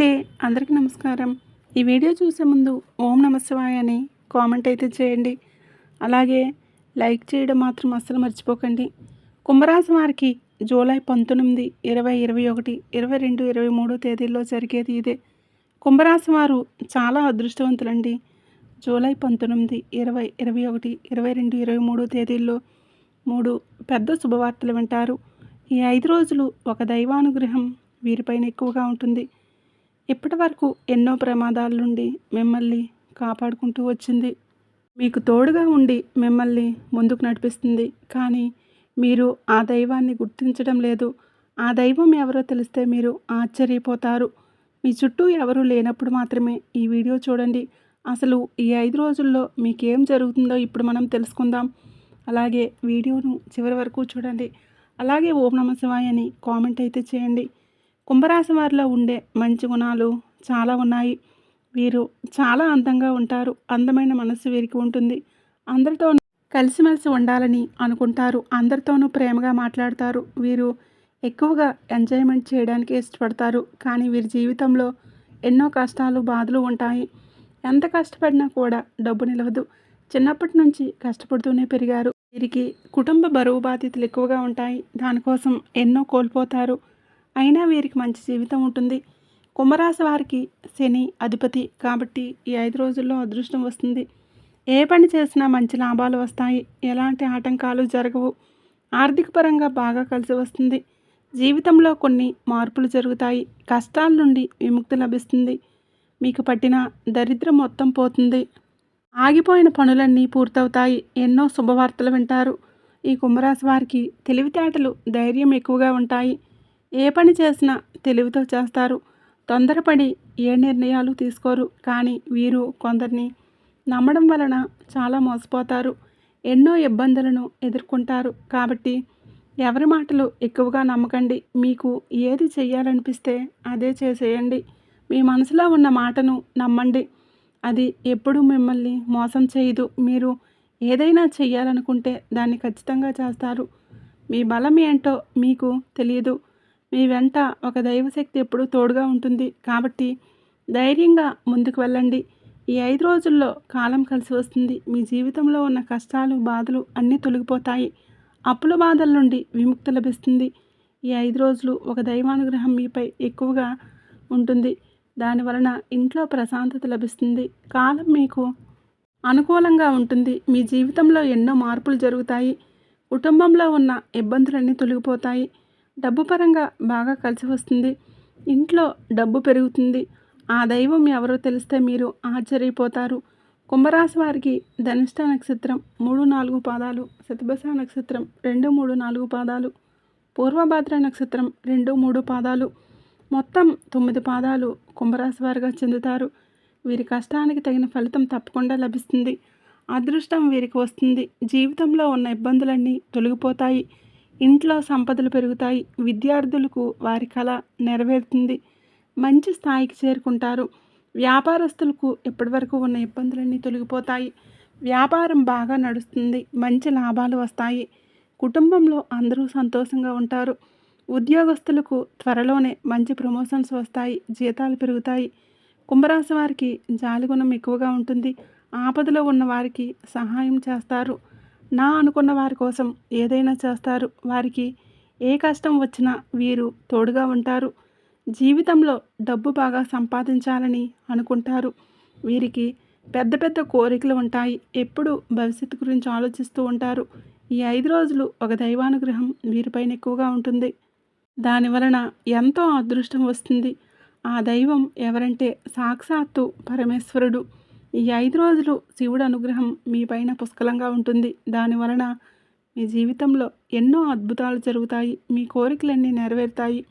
అండి అందరికీ నమస్కారం. ఈ వీడియో చూసే ముందు ఓం నమశివాయ అని కామెంట్ అయితే చేయండి. అలాగే లైక్ చేయడం మాత్రం అస్సలు మర్చిపోకండి. కుంభరాశి వారికి జూలై పంతొమ్మిది ఇరవై ఇరవై ఒకటి ఇరవై రెండు ఇరవై మూడు తేదీల్లో జరిగేది ఇదే. కుంభరాశి వారు చాలా అదృష్టవంతులండి. జూలై పంతొమ్మిది ఇరవై ఇరవై ఒకటి ఇరవై రెండు ఇరవై మూడు తేదీల్లో మూడు పెద్ద శుభవార్తలు వింటారు. ఈ ఐదు రోజులు ఒక దైవానుగ్రహం వీరిపైన ఎక్కువగా ఉంటుంది. ఇప్పటి వరకు ఎన్నో ప్రమాదాల నుండి మిమ్మల్ని కాపాడుకుంటూ వచ్చింది. మీకు తోడుగా ఉండి మిమ్మల్ని ముందుకు నడిపిస్తుంది. కానీ మీరు ఆ దైవాన్ని గుర్తించడం లేదు. ఆ దైవం ఎవరో తెలిస్తే మీరు ఆశ్చర్యపోతారు. మీ చుట్టూ ఎవరు లేనప్పుడు మాత్రమే ఈ వీడియో చూడండి. అసలు ఈ ఐదు రోజుల్లో మీకేం జరుగుతుందో ఇప్పుడు మనం తెలుసుకుందాం. అలాగే వీడియోను చివరి వరకు చూడండి. అలాగే ఓం నమ శివాయ అని కామెంట్ అయితే చేయండి. కుంభరాశి వారిలో ఉండే మంచి గుణాలు చాలా ఉన్నాయి. వీరు చాలా అందంగా ఉంటారు. అందమైన మనసు వీరికి ఉంటుంది. అందరితో కలిసిమెలిసి ఉండాలని అనుకుంటారు. అందరితోనూ ప్రేమగా మాట్లాడతారు. వీరు ఎక్కువగా ఎంజాయ్మెంట్ చేయడానికి ఇష్టపడతారు. కానీ వీరి జీవితంలో ఎన్నో కష్టాలు బాధలు ఉంటాయి. ఎంత కష్టపడినా కూడా డబ్బు నిలవదు. చిన్నప్పటి నుంచి కష్టపడుతూనే పెరిగారు. వీరికి కుటుంబ బరువు బాధ్యతలు ఎక్కువగా ఉంటాయి. దానికోసం ఎన్నో కోల్పోతారు. అయినా వీరికి మంచి జీవితం ఉంటుంది. కుంభరాశి వారికి శని అధిపతి కాబట్టి ఈ ఐదు రోజుల్లో అదృష్టం వస్తుంది. ఏ పని చేసినా మంచి లాభాలు వస్తాయి. ఎలాంటి ఆటంకాలు జరగవు. ఆర్థిక పరంగా బాగా కలిసి వస్తుంది. జీవితంలో కొన్ని మార్పులు జరుగుతాయి. కష్టాల నుండి విముక్తి లభిస్తుంది. మీకు పట్టిన దరిద్రం మొత్తం పోతుంది. ఆగిపోయిన పనులన్నీ పూర్తవుతాయి. ఎన్నో శుభవార్తలు వింటారు. ఈ కుంభరాశి వారికి తెలివితేటలు ధైర్యం ఎక్కువగా ఉంటాయి. ఏ పని చేసినా తెలివితో చేస్తారు. తొందరపడి ఏ నిర్ణయాలు తీసుకోరు. కానీ వీరు కొందరిని నమ్మడం వలన చాలా మోసపోతారు. ఎన్నో ఇబ్బందులను ఎదుర్కొంటారు. కాబట్టి ఎవరి మాటలు ఎక్కువగా నమ్మకండి. మీకు ఏది చేయాలనిపిస్తే అదే చేసేయండి. మీ మనసులో ఉన్న మాటను నమ్మండి. అది ఎప్పుడూ మిమ్మల్ని మోసం చేయదు. మీరు ఏదైనా చేయాలనుకుంటే దాన్ని ఖచ్చితంగా చేస్తారు. మీ బలం ఏంటో మీకు తెలియదు. మీ వెంట ఒక దైవశక్తి ఎప్పుడూ తోడుగా ఉంటుంది. కాబట్టి ధైర్యంగా ముందుకు వెళ్ళండి. ఈ ఐదు రోజుల్లో కాలం కలిసి వస్తుంది. మీ జీవితంలో ఉన్న కష్టాలు బాధలు అన్నీ తొలగిపోతాయి. అప్పుల బాధల నుండి విముక్తి లభిస్తుంది. ఈ ఐదు రోజులు ఒక దైవానుగ్రహం మీపై ఎక్కువగా ఉంటుంది. దానివలన ఇంట్లో ప్రశాంతత లభిస్తుంది. కాలం మీకు అనుకూలంగా ఉంటుంది. మీ జీవితంలో ఎన్నో మార్పులు జరుగుతాయి. కుటుంబంలో ఉన్న ఇబ్బందులన్నీ తొలగిపోతాయి. డబ్బు పరంగా బాగా కలిసి వస్తుంది. ఇంట్లో డబ్బు పెరుగుతుంది. ఆ దైవం ఎవరో తెలిస్తే మీరు ఆశ్చర్యపోతారు. కుంభరాశి వారికి ధనిష్ట నక్షత్రం మూడు నాలుగు పాదాలు శతభస నక్షత్రం రెండు మూడు నాలుగు పాదాలు పూర్వభాద్ర నక్షత్రం రెండు మూడు పాదాలు. మొత్తం తొమ్మిది పాదాలు కుంభరాశి వారిగా చెందుతారు. వీరి కష్టానికి తగిన ఫలితం తప్పకుండా లభిస్తుంది. అదృష్టం వీరికి వస్తుంది. జీవితంలో ఉన్న ఇబ్బందులన్నీ తొలగిపోతాయి. ఇంట్లో సంపదలు పెరుగుతాయి. విద్యార్థులకు వారి కళ నెరవేరుతుంది. మంచి స్థాయికి చేరుకుంటారు. వ్యాపారస్తులకు ఇప్పటివరకు ఉన్న ఇబ్బందులన్నీ తొలగిపోతాయి. వ్యాపారం బాగా నడుస్తుంది. మంచి లాభాలు వస్తాయి. కుటుంబంలో అందరూ సంతోషంగా ఉంటారు. ఉద్యోగస్తులకు త్వరలోనే మంచి ప్రమోషన్స్ వస్తాయి. జీతాలు పెరుగుతాయి. కుంభరాశి వారికి జాలిగుణం ఎక్కువగా ఉంటుంది. ఆపదలో ఉన్న వారికి సహాయం చేస్తారు. నా అనుకున్న వారి కోసం ఏదైనా చేస్తారు. వారికి ఏ కష్టం వచ్చినా వీరు తోడుగా ఉంటారు. జీవితంలో డబ్బు బాగా సంపాదించాలని అనుకుంటారు. వీరికి పెద్ద పెద్ద కోరికలు ఉంటాయి. ఎప్పుడు భవిష్యత్తు గురించి ఆలోచిస్తూ ఉంటారు. ఈ ఐదు రోజులు ఒక దైవానుగ్రహం వీరిపైన ఎక్కువగా ఉంటుంది. దాని వలన ఎంతో అదృష్టం వస్తుంది. ఆ దైవం ఎవరంటే సాక్షాత్తు పరమేశ్వరుడు. ఈ ఐదు రోజులు శివుడు అనుగ్రహం మీ పైన పుష్కలంగా ఉంటుంది. దానివలన మీ జీవితంలో ఎన్నో అద్భుతాలు జరుగుతాయి. మీ కోరికలన్నీ నెరవేరుతాయి.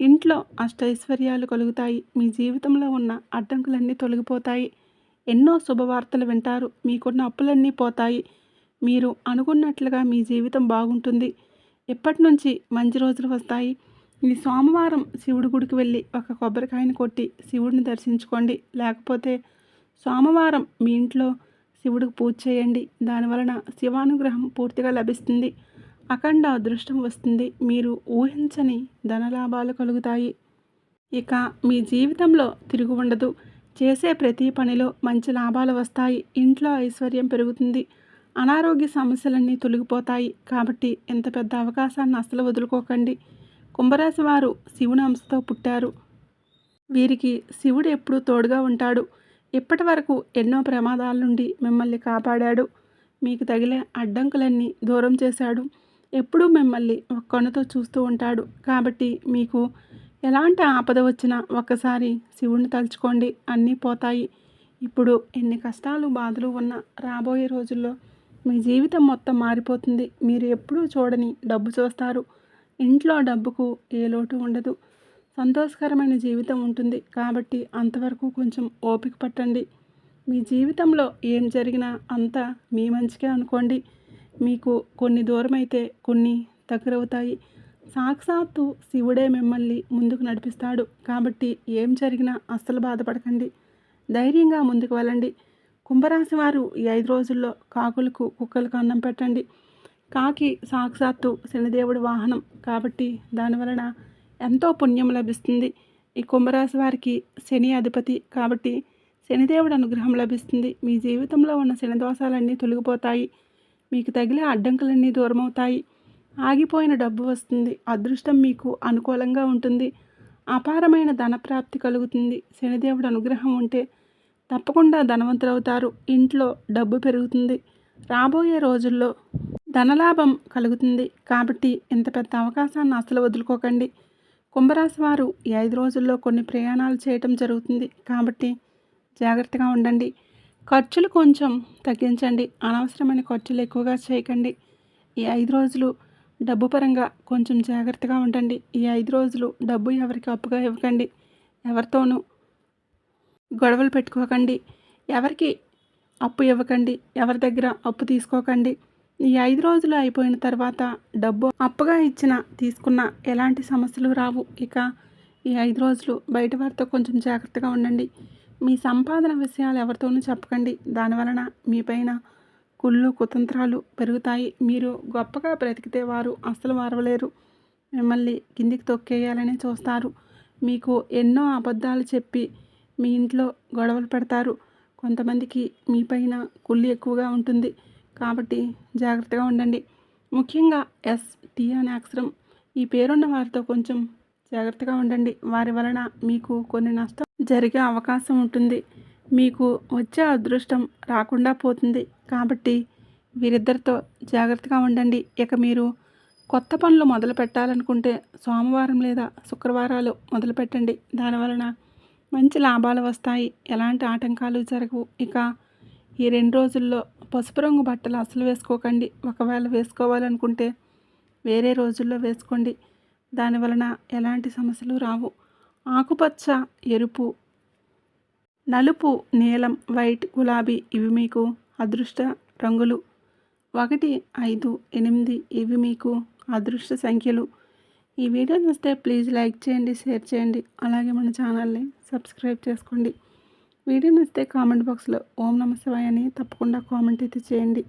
ఇంట్లో అష్టైశ్వర్యాలు కలుగుతాయి. మీ జీవితంలో ఉన్న అడ్డంకులన్నీ తొలగిపోతాయి. ఎన్నో శుభవార్తలు వింటారు. మీకున్న అప్పులన్నీ పోతాయి. మీరు అనుకున్నట్లుగా మీ జీవితం బాగుంటుంది. ఎప్పటి నుంచి మంచి రోజులు వస్తాయి? ఈ సోమవారం శివుడి గుడికి వెళ్ళి ఒక కొబ్బరికాయని కొట్టి శివుడిని దర్శించుకోండి. లేకపోతే సోమవారం మీ ఇంట్లో శివుడికి పూజ చేయండి. దానివలన శివానుగ్రహం పూర్తిగా లభిస్తుంది. అఖండ అదృష్టం వస్తుంది. మీరు ఊహించని ధనలాభాలు కలుగుతాయి. ఇక మీ జీవితంలో తిరుగు ఉండదు. చేసే ప్రతి పనిలో మంచి లాభాలు వస్తాయి. ఇంట్లో ఐశ్వర్యం పెరుగుతుంది. అనారోగ్య సమస్యలన్నీ తొలగిపోతాయి. కాబట్టి ఎంత పెద్ద అవకాశాన్ని అస్సలు వదులుకోకండి. కుంభరాశి వారు శివుని అంశతో పుట్టారు. వీరికి శివుడు ఎప్పుడూ తోడుగా ఉంటాడు. ఇప్పటి వరకు ఎన్నో ప్రమాదాల నుండి మిమ్మల్ని కాపాడాడు. మీకు తగిలే అడ్డంకులన్నీ దూరం చేశాడు. ఎప్పుడూ మిమ్మల్ని ఒక కనుతో చూస్తూ ఉంటాడు. కాబట్టి మీకు ఎలాంటి ఆపద వచ్చినా ఒక్కసారి శివుణ్ణి తలుచుకోండి. అన్నీ పోతాయి. ఇప్పుడు ఎన్ని కష్టాలు బాధలు ఉన్నా రాబోయే రోజుల్లో మీ జీవితం మొత్తం మారిపోతుంది. మీరు ఎప్పుడూ చూడని డబ్బు చూస్తారు. ఇంట్లో డబ్బుకు ఏ లోటు ఉండదు. సంతోషకరమైన జీవితం ఉంటుంది. కాబట్టి అంతవరకు కొంచెం ఓపిక పట్టండి. మీ జీవితంలో ఏం జరిగినా అంతా మీ మంచికే అనుకోండి. మీకు కొన్ని దూరమైతే కొన్ని దగ్గరవుతాయి. సాక్షాత్తు శివుడే మిమ్మల్ని ముందుకు నడిపిస్తాడు. కాబట్టి ఏం జరిగినా అస్సలు బాధపడకండి. ధైర్యంగా ముందుకు వెళ్ళండి. కుంభరాశి వారు ఈ ఐదు రోజుల్లో కాకులకు కుక్కలకు అన్నం పెట్టండి. కాకి సాక్షాత్తు శనిదేవుడి వాహనం. కాబట్టి దానివలన ఎంతో పుణ్యం లభిస్తుంది. ఈ కుంభరాశి వారికి శని అధిపతి కాబట్టి శనిదేవుడు అనుగ్రహం లభిస్తుంది. మీ జీవితంలో ఉన్న శని దోషాలన్నీ తొలగిపోతాయి. మీకు తగిలే అడ్డంకులన్నీ దూరమవుతాయి. ఆగిపోయిన డబ్బు వస్తుంది. అదృష్టం మీకు అనుకూలంగా ఉంటుంది. అపారమైన ధనప్రాప్తి కలుగుతుంది. శనిదేవుడు అనుగ్రహం ఉంటే తప్పకుండా ధనవంతులవుతారు. ఇంట్లో డబ్బు పెరుగుతుంది. రాబోయే రోజుల్లో ధనలాభం కలుగుతుంది. కాబట్టి ఇంత పెద్ద అవకాశాన్ని అసలు వదులుకోకండి. కుంభరాశి వారు ఈ ఐదు రోజుల్లో కొన్ని ప్రయాణాలు చేయటం జరుగుతుంది. కాబట్టి జాగ్రత్తగా ఉండండి. ఖర్చులు కొంచెం తగ్గించండి. అనవసరమైన ఖర్చులు ఎక్కువగా చేయకండి. ఈ ఐదు రోజులు డబ్బు పరంగా కొంచెం జాగ్రత్తగా ఉండండి. ఈ ఐదు రోజులు డబ్బు ఎవరికి అప్పుగా ఇవ్వకండి. ఎవరితోనూ గొడవలు పెట్టుకోకండి. ఎవరికి అప్పు ఇవ్వకండి. ఎవరి దగ్గర అప్పు తీసుకోకండి. ఈ ఐదు రోజులు అయిపోయిన తర్వాత డబ్బు అప్పుగా ఇచ్చిన తీసుకున్న ఎలాంటి సమస్యలు రావు. ఇక ఈ ఐదు రోజులు బయట వారితో కొంచెం జాగ్రత్తగా ఉండండి. మీ సంపాదన విషయాలు ఎవరితోనూ చెప్పకండి. దానివలన మీపైన కుళ్ళు కుతంత్రాలు పెరుగుతాయి. మీరు గొప్పగా బ్రతికితే వారు అస్సలు మారవలేరు. మిమ్మల్ని కిందికి తొక్కేయాలని చూస్తారు. మీకు ఎన్నో అబద్ధాలు చెప్పి మీ ఇంట్లో గొడవలు పెడతారు. కొంతమందికి మీపైన కుళ్ళు ఎక్కువగా ఉంటుంది. కాబట్టి జాగ్రత్తగా ఉండండి. ముఖ్యంగా ఎస్ టీ అనే అక్షరం ఈ పేరున్న వారితో కొంచెం జాగ్రత్తగా ఉండండి. వారి వలన మీకు కొన్ని నష్టం జరిగే అవకాశం ఉంటుంది. మీకు వచ్చే అదృష్టం రాకుండా పోతుంది. కాబట్టి వీరిద్దరితో జాగ్రత్తగా ఉండండి. ఇక మీరు కొత్త పనులు మొదలు పెట్టాలనుకుంటే సోమవారం లేదా శుక్రవారాలు మొదలు పెట్టండి దానివలన మంచి లాభాలు వస్తాయి. ఎలాంటి ఆటంకాలు జరగవు. ఇక ఈ రెండు రోజుల్లో పసుపు రంగు బట్టలు అసలు వేసుకోకండి. ఒకవేళ వేసుకోవాలనుకుంటే వేరే రోజుల్లో వేసుకోండి. దానివలన ఎలాంటి సమస్యలు రావు. ఆకుపచ్చ ఎరుపు నలుపు నీలం వైట్ గులాబీ ఇవి మీకు అదృష్ట రంగులు. ఒకటి ఐదు ఎనిమిది ఇవి మీకు అదృష్ట సంఖ్యలు. ఈ వీడియో చూస్తే ప్లీజ్ లైక్ చేయండి షేర్ చేయండి. అలాగే మన ఛానల్ని సబ్స్క్రైబ్ చేసుకోండి. వీడియో నచ్చితే కామెంట్ బాక్స్లో ఓం నమశివాయ అని తప్పకుండా కామెంట్ అయితే చేయండి.